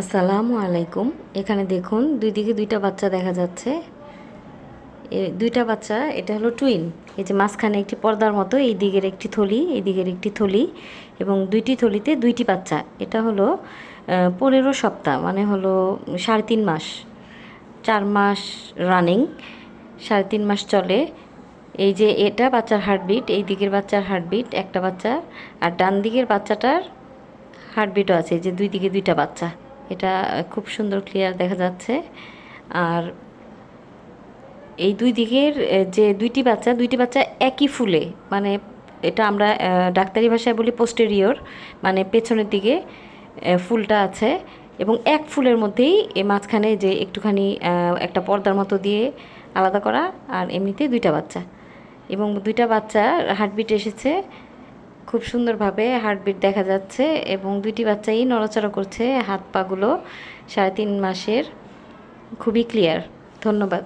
আসসালামু আলাইকুম। এখানে দেখুন, দুই দিকে দুইটা বাচ্চা দেখা যাচ্ছে। দুইটা বাচ্চা, এটা হলো টুইন এই যে মাঝখানে একটি পর্দার মতো, এই দিকের একটি থলি, এই দিকের একটি থলি এবং দুইটি থলিতে দুইটি বাচ্চা। এটা হলো পনেরো সপ্তাহ মানে হলো সাড়ে তিন মাস। চার মাস রানিং সাড়ে তিন মাস চলে। এই যে এটা বাচ্চার হার্টবিট এই দিকের বাচ্চার হার্টবিট একটা বাচ্চা। আর ডান দিকের বাচ্চাটার হার্টবিটও আছে যে দুই দিকে দুইটা বাচ্চা। এটা খুব সুন্দর ক্লিয়ার দেখা যাচ্ছে। আর এই দুই দিকের যে দুইটি বাচ্চা দুইটি বাচ্চা একই ফুলে মানে এটা আমরা ডাক্তারি ভাষায় বলি পোস্টেরিয়র মানে পেছনের দিকে ফুলটা আছে। এবং এক ফুলের মধ্যেই মাঝখানে যে একটুখানি একটা পর্দার মতো দিয়ে আলাদা করা, আর এমনিতে দুইটা বাচ্চা। এবং দুইটা বাচ্চা হার্টবিট এসেছে খুব সুন্দরভাবে হার্টবিট দেখা যাচ্ছে এবং দুইটি বাচ্চাই নড়াচড়া করছে হাত পাগুলো সাড়ে তিন মাসের। খুবই ক্লিয়ার ধন্যবাদ।